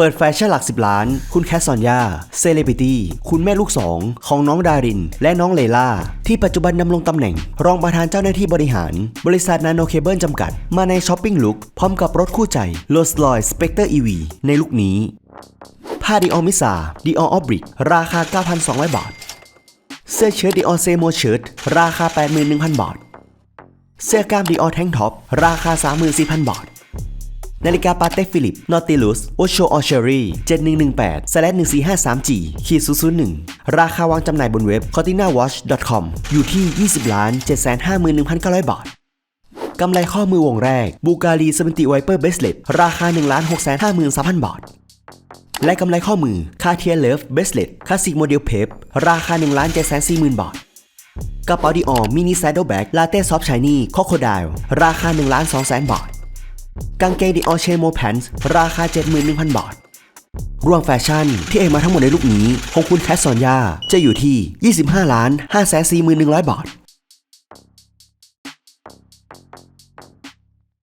เปิดแฟชั่นหลัก 10 ล้าน คุณแคสซอนยา เซเลบิตี้ คุณแม่ลูกสอง ของน้องดาริน และน้องเลล่า ที่ปัจจุบันดำรงตำแหน่ง รองประธานเจ้าหน้าที่บริหาร บริษัทนาโนเคเบิลจำกัด มาในช้อปปิ้งลุคพร้อมกับรถคู่ใจ r o l s r o y c e Spectre EV ในลุคนี้ผ้าดีออมิสาดีออออบริก ราคา 9,200 บาท เสื้อเชิ้ตดีออเซโมเชิ้ตราคา 81,000 บาท เสื้อกล้ามดีออแทงท็อป ราคา 34,000 บาท นาฬิกาปาเต็กฟิลิปนอติลุสโอโชออเชอรี่7118 1453G ขีด001 ราคาวางจำหน่ายบนเว็บ cortinawatch.com อยู่ที่ 20ล้าน751,900 บาทกำไรข้อมือวงแรกบูการี70 Viper Bracelet ราคา1ล้าน653,000 บาท และกำไรข้อมือคาเทียเลฟเบสเลตคลาสสิกโมเดลเพปราคา1ล้าน74,000 บาทกระเป๋าดีออมินิแซดเดิลแบ็กลาเต้ซอฟชายนี่คอโคดายราคา1ล้าน2แสนบาท กางเกงดีออเชโมแพนส์ราคา 71,000 บาท รวมแฟชั่นที่เอกมาทั้งหมดในลูกนี้ ของคุณแคสซอนยาจะอยู่ที่ 25 ล้าน5 4 1 0 0บาท